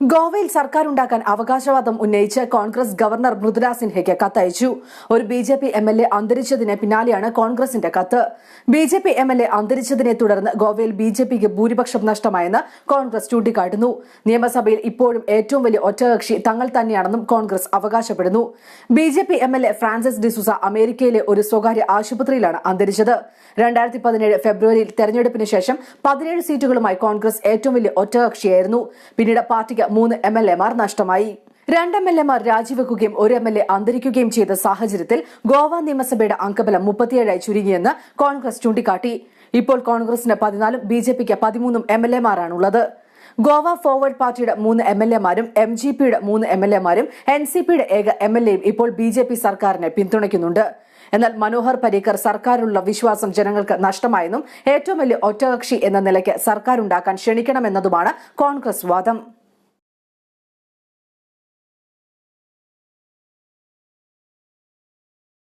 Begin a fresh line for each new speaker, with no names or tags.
ഗോവയിൽ സർക്കാർ ഉണ്ടാക്കാൻ അവകാശവാദം ഉന്നയിച്ച് കോൺഗ്രസ് ഗവർണർ മൃദുല സിൻഹയ്ക്ക് കത്തയച്ചു. ഒരു B J P M L A അന്തരിച്ചതിന് പിന്നാലെയാണ് കോൺഗ്രസിന്റെ കത്ത്. B J P M L A അന്തരിച്ചതിനെ തുടർന്ന് ഗോവയിൽ ബി ജെ പിക്ക് ഭൂരിപക്ഷം നഷ്ടമായെന്ന് കോൺഗ്രസ് ചൂണ്ടിക്കാട്ടുന്നു. നിയമസഭയിൽ ഇപ്പോഴും ഏറ്റവും വലിയ ഒറ്റകക്ഷി തങ്ങൾ തന്നെയാണെന്നും കോൺഗ്രസ് അവകാശപ്പെടുന്നു. B J P M L A Francis D'Souza അമേരിക്കയിലെ ഒരു സ്വകാര്യ ആശുപത്രിയിലാണ് അന്തരിച്ചത്. രണ്ടായിരത്തി പതിനേഴ് ഫെബ്രുവരിയിൽ തെരഞ്ഞെടുപ്പിന് ശേഷം പതിനേഴ് സീറ്റുകളുമായി കോൺഗ്രസ് ഏറ്റവും വലിയ ഒറ്റകക്ഷിയായിരുന്നു. പിന്നീട് പാർട്ടിക്ക് മൂന്ന് എം എൽ എമാർ നഷ്ടമായി. രണ്ട് എം എൽ എമാർ രാജിവെക്കുകയും ഒരു എം എൽ എ അന്തരിക്കുകയും ചെയ്ത സാഹചര്യത്തിൽ ഗോവ നിയമസഭയുടെ അംഗബലം മുപ്പത്തിയേഴായി ചുരുങ്ങിയെന്ന് കോൺഗ്രസ് ചൂണ്ടിക്കാട്ടി. ഇപ്പോൾ കോൺഗ്രസിന് പതിനാലും ബി ജെ പിക്ക് പതിമൂന്നും എം എൽ എമാരാണുള്ളത് ഗോവ ഫോർവേഡ് പാർട്ടിയുടെ മൂന്ന് എം എൽ എമാരും എം ജി പിയുടെ മൂന്ന് എം എൽ എമാരും എൻ സി പിയുടെ ഏക എം എൽ എയും ഇപ്പോൾ ബി ജെ പി സർക്കാരിനെ പിന്തുണയ്ക്കുന്നുണ്ട്. എന്നാൽ മനോഹർ പരീക്കർ സർക്കാരിലുള്ള വിശ്വാസം ജനങ്ങൾക്ക് നഷ്ടമായെന്നും ഏറ്റവും വലിയ ഒറ്റകക്ഷി എന്ന നിലയ്ക്ക് സർക്കാർ ഉണ്ടാക്കാൻ ക്ഷണിക്കണമെന്നതുമാണ് കോൺഗ്രസ് വാദം.